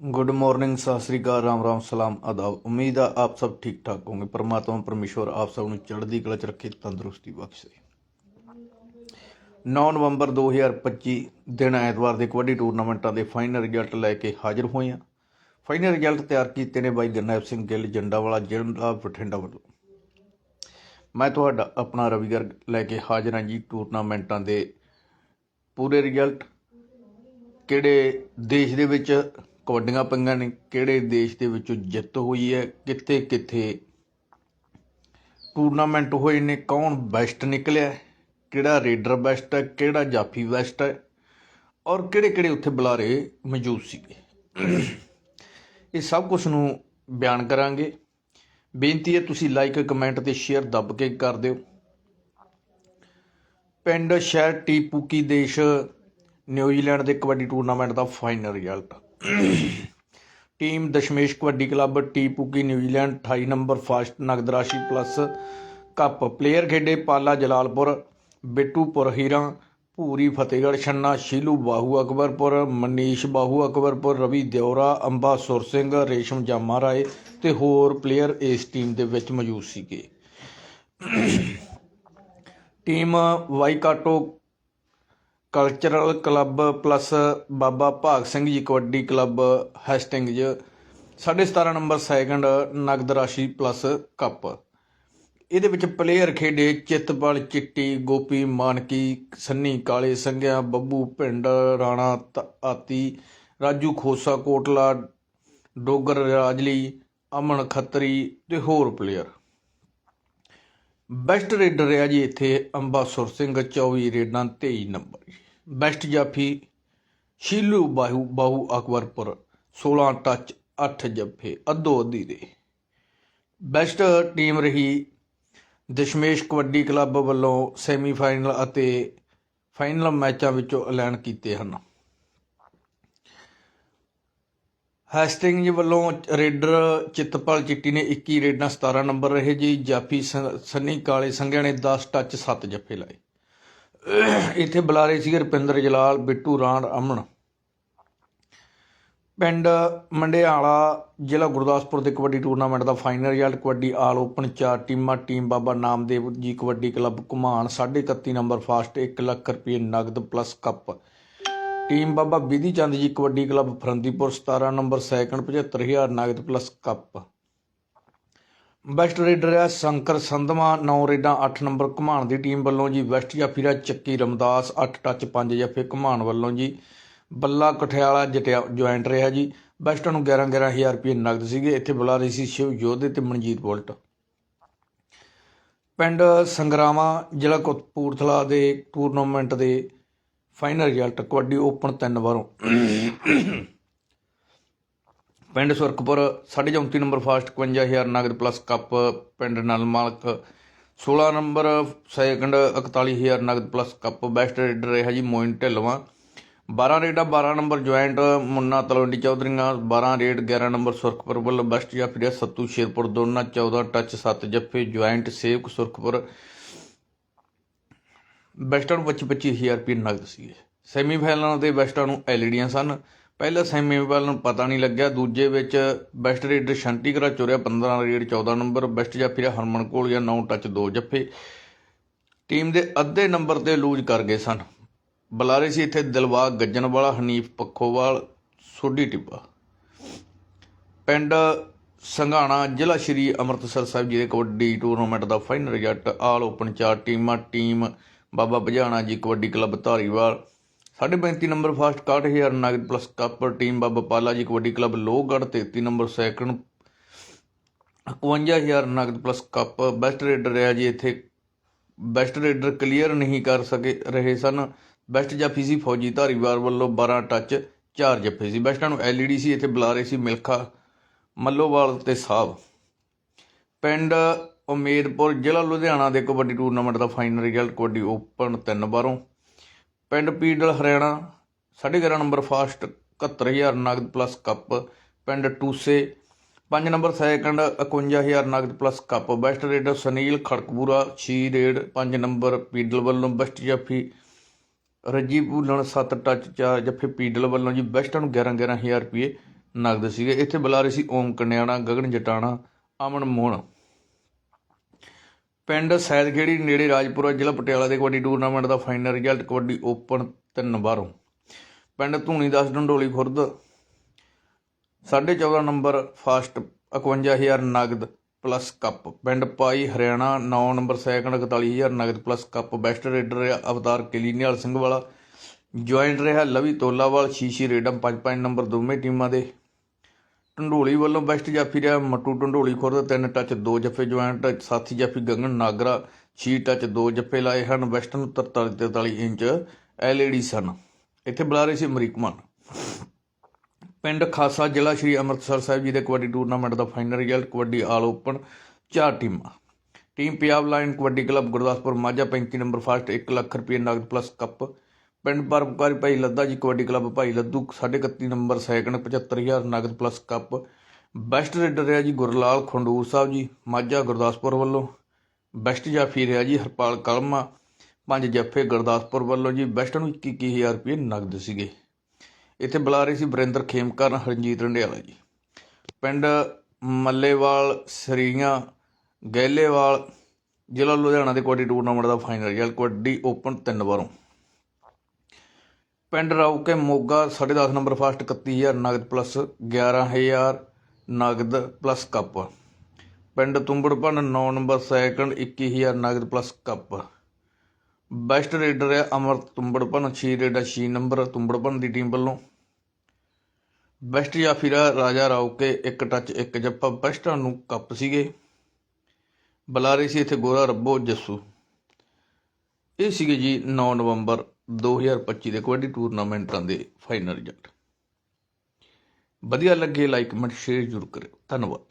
Good morning सत श्री अकाल राम राम सलाम आदाब उम्मीद है आप सब ठीक ठाक होंगे परमात्मा परमेश्वर आप सब ਨੂੰ ਚੜ੍ਹਦੀ ਕਲਾ ਚ ਰੱਖੇ ਤੰਦਰੁਸਤੀ ਬਖਸ਼ੇ 9 ਨਵੰਬਰ 2025 ਦਿਨ ਐਤਵਾਰ ਦੇ ਕਬੱਡੀ ਟੂਰਨਾਮੈਂਟਾਂ ਦੇ ਫਾਈਨਲ ਰਿਜ਼ਲਟ ਲੈ ਕੇ ਹਾਜ਼ਰ ਹੋਏ ਹਾਂ ਫਾਈਨਲ ਰਿਜ਼ਲਟ ਤਿਆਰ ਕੀਤੇ ਨੇ ਬਾਈ ਗਰਨੈਲ ਸਿੰਘ ਗਿੱਲ ਜੰਡਾ ਵਾਲਾ ਜ਼ਿਲ੍ਹਾ ਬਠਿੰਡਾ ਵੱਲੋਂ ਮੈਂ ਤੁਹਾਡਾ ਆਪਣਾ ਰਵੀ ਗਰਗ ਲੈ ਕੇ ਹਾਜ਼ਰ ਹਾਂ ਜੀ ਟੂਰਨਾਮੈਂਟਾਂ ਦੇ ਪੂਰੇ ਰਿਜ਼ਲਟ ਕਿਹੜੇ ਦੇਸ਼ ਦੇ ਵਿੱਚ ਕਬੱਡੀਆਂ ਪਈਆਂ ਨੇ ਕਿਹੜੇ ਦੇਸ਼ ਦੇ ਵਿੱਚੋਂ ਜਿੱਤ ਹੋਈ ਹੈ? ਕਿੱਥੇ ਕਿੱਥੇ ਟੂਰਨਾਮੈਂਟ ਹੋਏ ਨੇ? ਕੌਣ ਬੈਸਟ ਨਿਕਲਿਆ? ਕਿਹੜਾ ਰੇਡਰ ਬੈਸਟ ਹੈ? ਕਿਹੜਾ ਜਾਫੀ ਬੈਸਟ ਹੈ? ਔਰ ਕਿਹੜੇ ਕਿਹੜੇ ਉੱਥੇ ਬੁਲਾਰੇ ਮੌਜੂਦ ਸੀਗੇ? ਇਹ ਸਭ ਕੁਝ ਨੂੰ ਬਿਆਨ ਕਰਾਂਗੇ। ਬੇਨਤੀ ਹੈ ਤੁਸੀਂ ਲਾਈਕ ਕਮੈਂਟ ਤੇ ਸ਼ੇਅਰ ਦੱਬ ਕੇ ਕਰ ਦਿਓ। ਪਿੰਡ ਸ਼ਹਿਰ ਟੀਪੂਕੀ ਦੇਸ਼, ਨਿਊਜ਼ੀਲੈਂਡ ਦੇ ਕਬੱਡੀ ਟੂਰਨਾਮੈਂਟ ਦਾ final result team Dashmesh kabaddi club, T Te Puke New Zealand 28 number first, ਨਗਦ ਰਾਸ਼ੀ ਪਲੱਸ, ਕੱਪ ਪਲੇਅਰ ਖੇਡੇ ਪਾਲਾ, ਜਲਾਲਪੁਰ, ਬਿੱਟੂਪੁਰ ਹੀਰਾ, ਭੂਰੀ ਫਤਿਹਗੜ੍ਹ ਛੰਨਾ, ਸ਼ੀਲੂ ਬਾਹੂ ਅਕਬਰਪੁਰ, ਮਨੀਸ਼ ਬਾਹੂ ਅਕਬਰਪੁਰ, ਰਵੀ ਦਿਉਰਾ ਅੰਬਾ ਸੁਰ ਸਿੰਘ, ਰੇਸ਼ਮ ਜਾਮਾ ਰਾਏ ਤੇ ਹੋਰ ਪਲੇਅਰ ਇਸ ਟੀਮ ਦੇ ਵਿੱਚ ਮੌਜੂਦ ਸੀਗੇ। Team Waikato cultural club plus Baba Bhag Singh ji kabaddi club Hastings 17.5 number second ਨਗਦ ਰਾਸ਼ੀ ਪਲੱਸ ਕੱਪ ਇਹਦੇ ਵਿੱਚ ਪਲੇਅਰ ਖੇਡੇ ਚਿੱਤਪਾਲ ਚਿੱਟੀ, ਗੋਪੀ ਮਾਨਕੀ, ਸੰਨੀ ਕਾਲੇ ਸੰਘਿਆ ਬੱਬੂ ਭਿੰਡ ਰਾਣਾ ਤ- ਆਤੀ, ਰਾਜੂ ਖੋਸਾ, ਕੋਟਲਾ, ਡੋਗਰ ਰਾਜਲੀ, ਅਮਨ ਖੱਤਰੀ ਤੇ ਹੋਰ ਪਲੇਅਰ ਬੈਸਟ ਰੇਡਰ ਰਿਹਾ ਜੀ ਇੱਥੇ ਅੰਬਾਸੁਰ ਸਿੰਘ 24 ਰੇਡਾਂ 23 ਨੰਬਰ ਬੈਸਟ ਜਾਫੀ, ਸ਼ੀਲੂ ਬਾਹੂ ਬਾਹੂ ਅਕਬਰਪੁਰ 16 ਟੱਚ 8 ਜੱਫੇ, ਅੱਧੋ ਅੱਧੀ ਦੇ। ਬੈਸਟ ਟੀਮ ਰਹੀ ਦਸ਼ਮੇਸ਼ ਕਬੱਡੀ ਕਲੱਬ ਵੱਲੋਂ ਸੈਮੀਫਾਈਨਲ ਅਤੇ ਫਾਈਨਲ ਮੈਚਾਂ ਵਿੱਚੋਂ ਐਲਾਨ ਕੀਤੇ ਹਨ। ਹੈਸਟਿੰਗ ਜੀ ਵੱਲੋਂ ਰੇਡਰ ਚਿੱਤਪਾਲ ਚਿੱਟੀ ਨੇ 21 ਰੇਡਾਂ 17 ਨੰਬਰ ਰਹੇ ਜੀ। ਜਾਫੀ ਸ- ਸੰਨੀ ਕਾਲੇ ਸੰਘਿਆ ਨੇ 10 ਟੱਚ 7 ਜੱਫੇ ਲਾਏ। ਇੱਥੇ ਬੁਲਾਰੇ ਸੀ ਰੁਪਿੰਦਰ ਜਲਾਲ, ਬਿੱਟੂ ਰਾਣ ਅਮਨ। ਪਿੰਡ ਮੰਡਿਆਲਾ ਜ਼ਿਲ੍ਹਾ ਗੁਰਦਾਸਪੁਰ ਦੇ ਕਬੱਡੀ ਟੂਰਨਾਮੈਂਟ ਦਾ final result, kabaddi all open, ਚਾਰ ਟੀਮਾਂ, team Baba Namdev ji, kabaddi club Ghuman 31 number first 1 lakh ਰੁਪਏ ਨਗਦ plus cup. Team Baba Vidhi Chand ji kabaddi club Farandipur 17 number second 75000 ਨਗਦ ਪਲੱਸ ਕੱਪ। ਬੈਸਟ ਰੇਡਰ ਆ ਸ਼ੰਕਰ ਸੰਧਵਾ 9 ਰੇਡਾਂ 8 number Ghuman ਦੀ team ਵੱਲੋਂ ਜੀ। ਵੈਸਟ ਜਾਫੀਰਾ ਚੱਕੀ ਰਮਦਾਸ 8 ਟੱਚ 5 ਜੱਫੇ ਘੁਮਾਣ ਵੱਲੋਂ ਜੀ। ਬੱਲਾ ਕਠਿਆਲਾ ਜਟਿਆ ਜੁਆਇੰਟ ਰਿਹਾ ਜੀ। ਬੈਸਟਾਂ ਨੂੰ 11 11000 ਰੁਪਏ ਨਗਦ ਸੀਗੇ। ਇੱਥੇ ਬੁਲਾ ਰਹੀ ਸੀ ਸ਼ਿਵ ਯੋਧੇ ਤੇ ਮਨਜੀਤ ਬੁਲਟ। ਪਿੰਡ ਸੰਗਰਾਵਾ, ਜ਼ਿਲ੍ਹਾ ਕਪੂਰਥਲਾ ਦੇ ਟੂਰਨਾਮੈਂਟ ਦੇ ਫਾਈਨਲ ਰਿਜ਼ਲਟ ਕਬੱਡੀ ਓਪਨ ਤਿੰਨ ਵਾਰੋਂ। ਪਿੰਡ ਸੁਰਖਪੁਰ 34 ਨੰਬਰ ਫਾਸਟ 51000 ਨਗਦ ਪਲੱਸ ਕੱਪ ਪਿੰਡ ਨਲਮਾਲਕ 16 ਨੰਬਰ ਸੈਕੰਡ 41000 ਨਗਦ ਪਲੱਸ ਕੱਪ ਬੈਸਟ ਰੇਡਰ ਰਿਹਾ ਜੀ ਮੋਇਨ ਢਿੱਲਵਾਂ। 12 ਰੇਡਾਂ 12 number joint Munna Talwandi Chaudhrian. 12 raid 11 number Surkhpur ਵੱਲ ਬੈਸਟ ਜਾਂ ਫਿਰ ਸੱਤੂ ਸ਼ੇਰਪੁਰ ਦੋਨਾ 14 ਟੱਚ 7 ਜੱਫੇ ਜੁਆਇੰਟ ਸੇਵਕ ਸੁਰਖਪੁਰ। ਬੈਸਟਾਂ ਨੂੰ 25 25000 ਰੁਪਏ ਨਗਦ ਸੀਗੇ। ਸੈਮੀਫਾਈਨਲਾਂ ਦੇ ਬੈਸਟਾਂ ਨੂੰ ਐਲਈਡੀਆਂ ਸਨ। ਪਹਿਲਾ ਸੈਮੀਫਾਈਨਲ ਨੂੰ ਪਤਾ ਨਹੀਂ ਲੱਗਿਆ। ਦੂਜੇ ਵਿੱਚ best raider Shunty Choria 15 raid 14 number, best ਜਾਫੀ ਰਿਹਾ ਹਰਮਨ ਕੋਲ ਜਾਂ 9 ਟੱਚ 2 ਜੱਫੇ। ਟੀਮ ਦੇ ਅੱਧੇ ਨੰਬਰ ਤੇ ਲੂਜ਼ ਕਰ ਗਏ ਸਨ। ਬੁਲਾਰੇ ਸੀ ਇੱਥੇ ਦਿਲਬਾਗ ਗੱਜਣ ਵਾਲਾ ਹਨੀਫ ਪੱਖੋਵਾਲ, ਸੋਢੀ ਟਿੱਬਾ। ਪਿੰਡ ਸੰਘਾਣਾ, ਜ਼ਿਲ੍ਹਾ ਸ਼੍ਰੀ ਅੰਮ੍ਰਿਤਸਰ ਸਾਹਿਬ ਜੀ ਦੇ ਕਬੱਡੀ ਟੂਰਨਾਮੈਂਟ ਦਾ ਫਾਈਨਲ ਰਿਜ਼ਲਟ, ਆਲ ਓਪਨ ਚਾਰ ਟੀਮਾਂ, team Baba Bujhana ji kabaddi club Dhariwal. 35 number first 61000 ਨਗਦ plus cup team Baba Pala ji kabaddi club Lohgarh 33 number second 51000 ਨਗਦ ਪਲੱਸ ਕੱਪ ਬੈਸਟ ਰੇਡਰ ਰਿਹਾ ਜੀ ਇੱਥੇ। ਬੈਸਟ ਰੇਡਰ ਕਲੀਅਰ ਨਹੀਂ ਕਰ ਸਕੇ ਰਹੇ ਸਨ। ਬੈਸਟ ਜਾਫੀ ਸੀ ਫੌਜੀ ਧਾਰੀਵਾਲ ਵੱਲੋਂ 12 ਟੱਚ 4 ਜੱਫੇ ਸੀ। ਬੈਸਟਾਂ ਨੂੰ ਐਲਈਡੀ ਸੀ, ਇੱਥੇ ਬੁਲਾ ਰਹੇ ਸੀ ਮਿਲਖਾ ਮੱਲੋਵਾਲ ਤੇ ਸਾਹਿਬ ਪਿੰਡ ਉਮੇਦਪੁਰ ਜ਼ਿਲ੍ਹਾ ਲੁਧਿਆਣਾ ਦੇ ਕਬੱਡੀ ਟੂਰਨਾਮੈਂਟ ਦਾ ਫਾਈਨਲ ਰਿਜ਼ਲਟ ਕਬੱਡੀ ਓਪਨ ਤਿੰਨ ਬਾਰੋਂ ਪਿੰਡ ਪੀਡਲ, ਹਰਿਆਣਾ 11.5 ਨੰਬਰ ਫਾਸਟ 71000 ਨਗਦ ਪਲੱਸ ਕੱਪ। ਪਿੰਡ ਟੂਸੇ 5 ਨੰਬਰ ਸੈਕੰਡ 51000 ਨਗਦ plus cup. Best raider Sunil Kharakpura 6 raid 5 number ਪੀਡਲ ਵੱਲੋਂ ਬੈਸਟ ਜਾਫੀ। ਰੱਜੀ ਭੂਲਣ 7 ਟੱਚ 4 ਜੱਫੇ ਪੀਡਲ ਵੱਲੋਂ ਜੀ ਬੈਸਟਾਂ ਨੂੰ 11 11000 ਰੁਪਏ ਨਗਦ ਸੀਗੇ। ਇੱਥੇ ਬੁਲਾ ਰਹੇ ਸੀ ਓਮ ਕੰਡਿਆਣਾ ਗਗਨ ਜਟਾਣਾ, ਅਮਨ ਮੋਹਨ ਪਿੰਡ ਸੈਦਖੇੜੀ ਨੇੜੇ ਰਾਜਪੁਰਾ ਜ਼ਿਲ੍ਹਾ ਪਟਿਆਲਾ ਦੇ ਕਬੱਡੀ ਟੂਰਨਾਮੈਂਟ ਦਾ ਫਾਈਨਲ ਰਿਜ਼ਲਟ ਕਬੱਡੀ ਓਪਨ ਤਿੰਨ ਬਾਰੋਂ ਪਿੰਡ ਧੂਣੀਦਾਸ ਡੰਡੋਲੀ ਖੁਰਦ 14.5 ਨੰਬਰ ਫਾਸਟ 51000 ਨਗਦ ਪਲੱਸ ਕੱਪ। ਪਿੰਡ ਪਾਈ ਹਰਿਆਣਾ 9 ਨੰਬਰ ਸੈਕੰਡ 41000 ਨਗਦ ਪਲੱਸ ਕੱਪ। ਬੈਸਟ ਰੇਡਰ ਰਿਹਾ ਅਵਤਾਰ ਕਿਲੀਨੀਅਲ ਸਿੰਘ ਵਾਲਾ। ਜੁਆਇੰਟ ਰਿਹਾ ਲਵੀ ਤੋਲਾਵਾਲ, ਸ਼ੀਸ਼ੀ ਰੇਡਮ। 5-5 ਨੰਬਰ ਦੋਵੇਂ ਟੀਮਾਂ ਦੇ ਢੰਡੋਲੀ ਵੱਲੋਂ ਬੈਸਟ ਜਾਫੀ ਰਿਹਾ ਮੱਟੂ ਢੰਡੋਲੀ ਖੁਰਦ ਤਿੰਨ ਟੱਚ, ਦੋ ਜੱਫੇ ਜੁਆਇੰਟ, ਸਾਥੀ ਜਾਫੀ ਗੰਗਨ ਨਾਗਰਾ, ਛੇ ਟੱਚ, ਦੋ ਜੱਫੇ ਲਾਏ ਹਨ ਵੈਸਟ ਨੂੰ 43 43 ਇੰਚ ਐਲਈਡੀ ਸਨ। ਇੱਥੇ ਬੁਲਾ ਰਹੇ ਸੀ ਅਮਰੀਕਮਨ ਪਿੰਡ ਖਾਸਾ ਜ਼ਿਲ੍ਹਾ ਸ਼੍ਰੀ ਅੰਮ੍ਰਿਤਸਰ ਸਾਹਿਬ ਜੀ ਦੇ ਕਬੱਡੀ ਟੂਰਨਾਮੈਂਟ ਦਾ final result, kabaddi all open, ਚਾਰ ਟੀਮਾਂ। Team Punjab lion kabaddi club Gurdaspur Majha 35 number first 1 lakh ਰੁਪਏ ਨਗਦ ਪਲੱਸ ਕੱਪ ਪਿੰਡ ਪਰਪਕਾਰੀ ਭਾਈ ਲੱਦਾ ਜੀ ਕਬੱਡੀ ਕਲੱਬ ਭਾਈ ਲੱਦੂ 31 ਨੰਬਰ ਸੈਕੰਡ 75000 ਨਗਦ ਪਲੱਸ ਕੱਪ ਬੈਸਟ ਰੇਡਰ ਰਿਹਾ ਜੀ ਗੁਰਲਾਲ ਖੰਡੂਰ ਸਾਹਿਬ ਜੀ, ਮਾਝਾ ਗੁਰਦਾਸਪੁਰ ਵੱਲੋਂ। ਬੈਸਟ ਜਾਫੀ ਰਿਹਾ ਜੀ ਹਰਪਾਲ ਕਲਮਾ, ਪੰਜ ਜੱਫੇ ਗੁਰਦਾਸਪੁਰ ਵੱਲੋਂ ਜੀ। ਬੈਸਟ ਨੂੰ 21000 ਰੁਪਏ ਨਗਦ ਸੀਗੇ। ਇੱਥੇ ਬੁਲਾ ਰਹੇ ਸੀ ਵਰਿੰਦਰ ਖੇਮਕਰਨ, ਹਰਜੀਤ ਰੰਡਿਆਲਾ ਜੀ। ਪਿੰਡ ਮੱਲੇਵਾਲ, ਸਰੀਆਂ, ਗਹਿਲੇਵਾਲ, ਜ਼ਿਲ੍ਹਾ ਲੁਧਿਆਣਾ ਦੇ ਕਬੱਡੀ ਟੂਰਨਾਮੈਂਟ ਦਾ ਫਾਈਨਲ ਰਿਜ਼ਲਟ ਕਬੱਡੀ ਓਪਨ ਤਿੰਨ ਵਾਰੋਂ। ਪਿੰਡ ਰਾਉਕੇ ਮੋਗਾ 10.5 ਨੰਬਰ ਫਾਸਟ 31000 ਨਗਦ ਪਲੱਸ 11000 ਨਗਦ ਪਲੱਸ ਕੱਪ। ਪਿੰਡ ਤੁੰਬੜਪਨ 9 ਨੰਬਰ ਸੈਕੰਡ 21000 ਨਗਦ ਪਲੱਸ ਕੱਪ। ਬੈਸਟ ਰੇਡਰ ਹੈ ਅਮਰ ਤੁੰਬੜਪਨ 6 ਰੇਡਰ 6 ਨੰਬਰ ਤੁੰਬੜਪਨ ਦੀ ਟੀਮ ਵੱਲੋਂ। ਬੈਸਟ ਜਾਫੀਰਾ ਰਾਜਾ ਰਾਉਕੇ ਇੱਕ ਟੱਚ ਇੱਕ ਜੱਫਾ। ਬੈਸਟਾਂ ਨੂੰ ਕੱਪ ਸੀਗੇ। ਬੁਲਾ ਰਹੇ ਸੀ ਇੱਥੇ ਗੋਰਾ ਰੱਬੋ ਜੱਸੂ। ਇਹ ਸੀਗੇ ਜੀ 9 ਨਵੰਬਰ 2025 ਦੇ ਕਬੱਡੀ ਟੂਰਨਾਮੈਂਟਾਂ ਦੇ ਫਾਈਨਲ ਰਿਜ਼ਲਟ ਵਧੀਆ ਲੱਗੇ ਲਾਈਕ ਕਮੈਂਟ ਸ਼ੇਅਰ ਜ਼ਰੂਰ ਕਰਿਓ। ਧੰਨਵਾਦ।